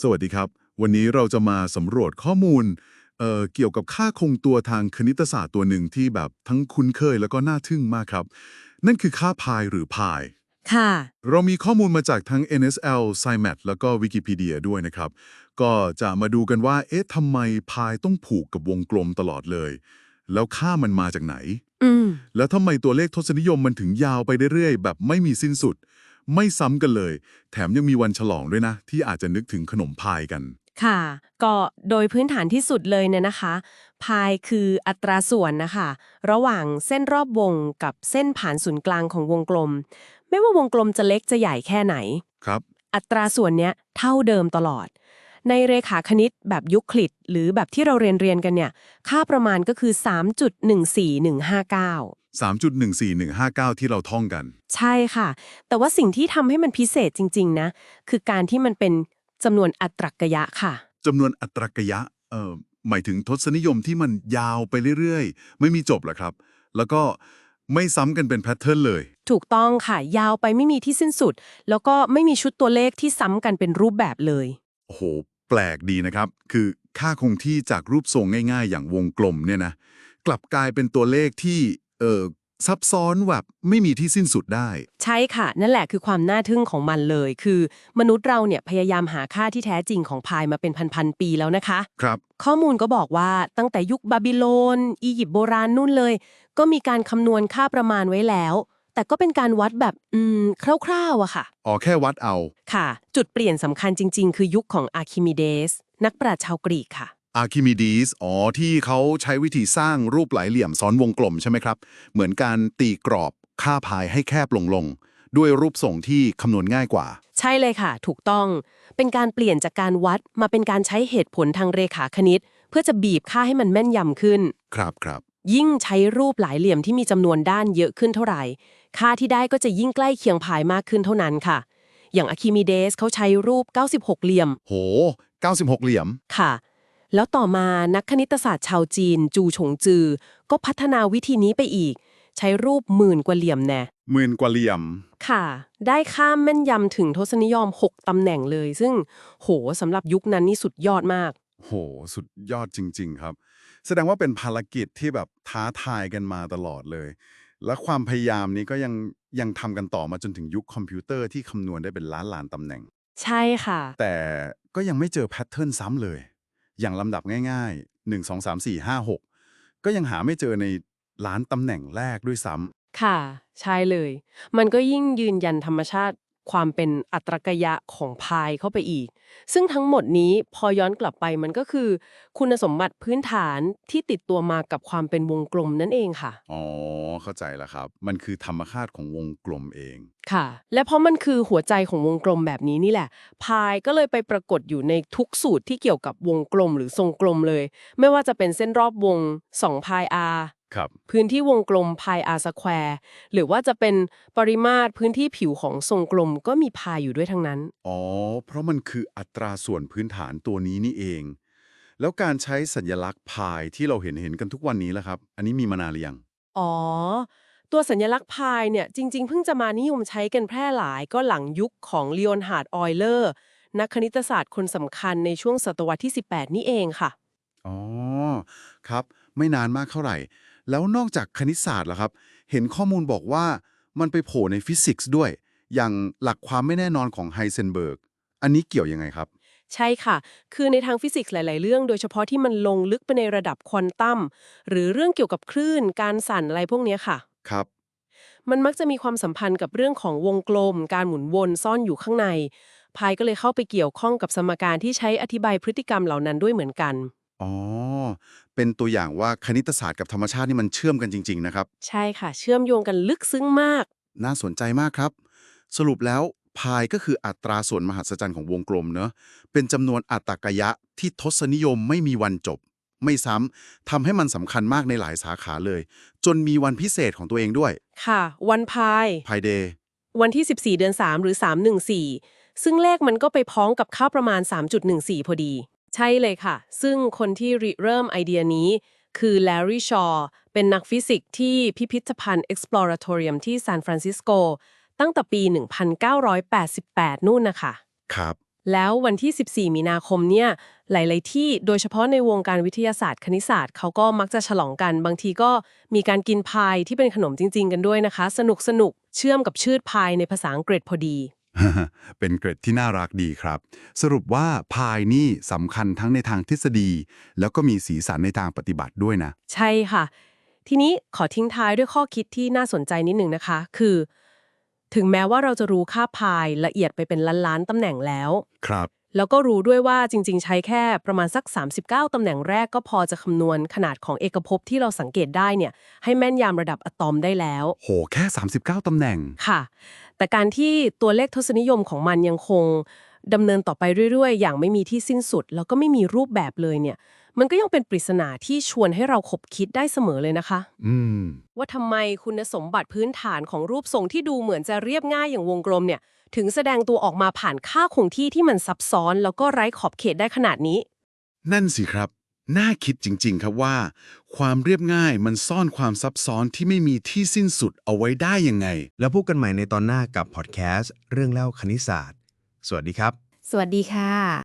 สวัสดีครับ วันนี้เราจะมาสำรวจข้อมูลเอ่อเกี่ยวกับค่าคงตัวทางคณิตศาสตร์ตัวหนึ่งที่แบบทั้งคุ้นเคยแล้วก็น่าทึ่งมากครับ นั่นคือค่าพายหรือพาย ค่ะ เรามีข้อมูลมาจากทั้ง NSL, SciMat แล้วก็ Wikipedia ด้วยนะครับ ก็จะมาดูกันว่า เอ๊ะทำไมพายต้องผูกกับวงกลมตลอดเลย แล้วค่ามันมาจากไหนอืมแล้วทำไมตัวเลขทศนิยมมันถึงยาวไปเรื่อยๆแบบไม่มีสิ้นสุด ไม่ซ้ำกันเลย แถมยังมีวันฉลองด้วยนะ ที่อาจจะนึกถึงขนมพายกัน ค่ะ ก็โดยพื้นฐานที่สุดเลยเนี่ยนะคะ พายคืออัตราส่วนนะคะ ระหว่างเส้นรอบวงกับเส้นผ่านศูนย์กลางของวงกลม ไม่ว่าวงกลมจะเล็กจะใหญ่แค่ไหน ครับ อัตราส่วนเนี้ยเท่าเดิมตลอด ในเรขาคณิตแบบยุคลิดหรือแบบที่เราเรียนเรียนๆกันเนี่ย ค่าประมาณก็คือ 3.14159 3.14159 ที่เราท่องกัน ใช่ค่ะ แต่ว่าสิ่งที่ทำให้มันพิเศษจริง ๆ นะ คือการที่มันเป็นจำนวนอัตรกยะค่ะจำนวนอัตรากยะเอ่อหมายถึงทศนิยมที่มันยาวไปเรื่อยๆ ไม่มีจบเหรอครับ แล้วก็ไม่ซ้ำกันเป็นแพทเทิร์นเลย ถูกต้องค่ะ ยาวไปไม่มีที่สิ้นสุด แล้วก็ไม่มีชุดตัวเลขที่ซ้ำกันเป็นรูปแบบเลย โอ้โห แปลกดีนะครับ คือค่าคงที่จากรูปทรงง่าย ๆ อย่างวงกลมเนี่ยนะ กลับกลายเป็นตัวเลขที่ เอ่อซับซ้อนแบบไม่มีที่สิ้นสุดได้ ใช่ค่ะ นั่นแหละคือความน่าทึ่งของมันเลย คือ มนุษย์เราเนี่ยพยายามหาค่าที่แท้จริงของพายมาเป็นพันๆปีแล้วนะคะ ครับ ข้อมูลก็บอกว่าตั้งแต่ยุคบาบิโลน อียิปต์โบราณนู่นเลย ก็มีการคำนวณค่าประมาณไว้แล้ว แต่ก็เป็นการวัดแบบอืมคร่าวๆอะค่ะ อ๋อแค่วัดเอา ค่ะ จุดเปลี่ยนสำคัญจริง ๆ คือยุคของอาร์คิมิเดส นักปราชญ์ชาวกรีกค่ะ อาร์คิมิดีสอ๋อ ที่เขาใช้วิธีสร้างรูปหลายเหลี่ยมซ้อนวงกลมใช่ไหมครับ เหมือนการตีกรอบค่าพายให้แคบลงลงๆด้วยรูปทรงที่คำนวณง่ายกว่า ใช่เลยค่ะ ถูกต้อง เป็นการเปลี่ยนจากการวัดมาเป็นการใช้เหตุผลทางเรขาคณิต เพื่อจะบีบค่าให้มันแม่นยำขึ้น ครับครับ ยิ่งใช้รูปหลายเหลี่ยมที่มีจำนวนด้านเยอะขึ้นเท่าไหร่ ค่าที่ได้ก็จะยิ่งใกล้เคียงพายมากขึ้นเท่านั้นค่ะ อย่างอะคิมิเดสเขาใช้รูป 96 เหลี่ยม โห 96 เหลี่ยม ค่ะ แล้วต่อมานักคณิตศาสตร์ชาวจีน จูฉงจือ ก็พัฒนาวิธีนี้ไปอีก ใช้รูปหมื่นกว่าเหลี่ยมแน่หมื่นกว่าเหลี่ยม ค่ะ ได้ค่าแม่นยำถึงทศนิยม 6 ตำแหน่งเลย ซึ่งโหสำหรับยุคนั้นนี่สุดยอดมาก โห สุดยอดจริง ๆ ครับ แสดงว่าเป็นภารกิจที่แบบท้าทายกันมาตลอดเลย และความพยายามนี้ก็ยังยังทำกันต่อมาจนถึงยุคคอมพิวเตอร์ที่คำนวณได้เป็นล้านล้านตำแหน่ง ใช่ค่ะ แต่ก็ยังไม่เจอแพทเทิร์นซ้ำเลย อย่างลำดับง่าย ๆ 1 2 3 4 5 6 ก็ยังหาไม่เจอในล้านตำแหน่งแรกด้วยซ้ำค่ะ ใช่เลย มันก็ยิ่งยืนยันธรรมชาติ ความเป็นอัตรกยะของพายเข้าไปอีก ซึ่งทั้งหมดนี้พอย้อนกลับไปมันก็คือ คุณสมบัติพื้นฐานที่ติดตัวมากับความเป็นวงกลมนั่นเองค่ะ อ๋อ เข้าใจแล้วครับ มันคือธรรมชาติของวงกลมเอง ค่ะ และเพราะมันคือหัวใจของวงกลมแบบนี้นี่แหละ พายก็เลยไปปรากฏอยู่ในทุกสูตรที่เกี่ยวกับวงกลมหรือทรงกลมเลย ไม่ว่าจะเป็นเส้นรอบวง2พาย r ครับ พื้นที่วงกลมพาย r สแควร์หรือว่าจะเป็นปริมาตรพื้นที่ผิวของทรงกลมก็มีพายอยู่ด้วยทั้งนั้น อ๋อ เพราะมันคืออัตราส่วนพื้นฐานตัวนี้นี่เอง แล้วการใช้สัญลักษณ์พายที่เราเห็นเห็นกันทุกวันนี้แล้วครับ อันนี้มีมานานหรือยัง อ๋อ ตัวสัญลักษณ์พายเนี่ยจริง ๆ เพิ่งจะมานิยมใช้กันแพร่หลายก็หลังยุคของลี o อนฮาร์ดออยเลอร์นักคณิตศาสตร์คนสำคัญในช่วงศตวรรษที่ 18 นี่เองค่ะ อ๋อ ครับ ไม่นานมากเท่าไหร่ แล้วนอกจากคณิตศาสตร์ล่ะครับ เห็นข้อมูลบอกว่ามันไปโผล่ในฟิสิกส์ด้วย อย่างหลักความไม่แน่นอนของไฮเซนเบิร์ก อันนี้เกี่ยวยังไงครับ ใช่ค่ะ คือในทางฟิสิกส์หลาย ๆ เรื่อง โดยเฉพาะที่มันลงลึกไปในระดับควอนตัม หรือเรื่องเกี่ยวกับคลื่น การสั่นอะไรพวกเนี้ยค่ะ ครับ มันมักจะมีความสัมพันธ์กับเรื่องของวงกลม การหมุนวนซ่อนอยู่ข้างในพายก็เลยเข้าไปเกี่ยวข้องกับสมการที่ใช้อธิบายพฤติกรรมเหล่านั้นด้วยเหมือนกัน อ๋อ เป็นตัวอย่างว่าคณิตศาสตร์กับธรรมชาตินี่มันเชื่อมกันจริง ๆ นะครับ ใช่ค่ะ เชื่อมโยงกันลึกซึ้งมาก น่าสนใจมากครับ สรุปแล้วพายก็คืออัตราส่วนมหัศจรรย์ของวงกลมเนอะเป็นจำนวนอัตรากยะที่ทศนิยมไม่มีวันจบ ไม่ซ้ำทำให้มันสำคัญมากในหลายสาขาเลย จนมีวันพิเศษของตัวเองด้วย ค่ะ วันพาย พายเดย์วันที่ 14 เดือน 3 หรือ 314 ซึ่งเลขมันก็ไปพ้องกับค่าประมาณ 3.14 พอดี ใช่เลยค่ะ ซึ่งคนที่ริเริ่มไอเดียนี้ คือแลรี่ชอว์เป็นนักฟิสิกส์ที่พิพิธภัณฑ์ Exploratorium ที่ซานฟรานซิสโก ตั้งแต่ปี 1988 นู่นนะคะ ครับ แล้ววันที่ 14 มีนาคมเนี่ย หลาย ๆ ที่โดยเฉพาะในวงการวิทยาศาสตร์คณิตศาสตร์เขาก็มักจะฉลองกัน บางทีก็มีการกินพายที่เป็นขนมจริง ๆ กันด้วยนะคะ สนุกสนุกเชื่อมกับชืดพายในภาษาอังกฤษพอดี เป็นเกร็ดที่น่ารักดีครับ สรุปว่าพายนี่สำคัญทั้งในทางทฤษฎี แล้วก็มีสีสันในทางปฏิบัติด้วยนะ ใช่ค่ะ ทีนี้ขอทิ้งท้ายด้วยข้อคิดที่น่าสนใจนิดหนึ่งนะคะ คือ ถึงแม้ว่าเราจะรู้ค่าพายละเอียดไปเป็นล้านๆตำแหน่งแล้ว ครับ แล้วก็รู้ด้วยว่าจริง ๆ ใช้แค่ประมาณสัก 39 ตำแหน่งแรกก็พอจะคำนวณขนาดของเอกภพที่เราสังเกตได้เนี่ยให้แม่นยำระดับอะตอมได้แล้ว โห แค่ 39 ตำแหน่ง ค่ะ แต่การที่ตัวเลขทศนิยมของมันยังคงดำเนินต่อไปเรื่อย ๆ อย่างไม่มีที่สิ้นสุด แล้วก็ไม่มีรูปแบบเลยเนี่ย มันก็ยังเป็นปริศนาที่ชวนให้เราคบคิดได้เสมอเลยนะคะ อืม ว่าทำไมคุณสมบัติพื้นฐานของรูปทรงที่ดูเหมือนจะเรียบง่ายอย่างวงกลมเนี่ย ถึงแสดงตัวออกมาผ่านค่าคงที่ที่มันซับซ้อน แล้วก็ไร้ขอบเขตได้ขนาดนี้ นั่นสิครับ น่าคิดจริง ๆ ครับว่า ความเรียบง่ายมันซ่อนความซับซ้อนที่ไม่มีที่สิ้นสุดเอาไว้ได้ยังไง แล้วพบกันใหม่ในตอนหน้ากับพอดแคสต์เรื่องเล่าคณิตศาสตร์ สวัสดีครับ สวัสดีค่ะ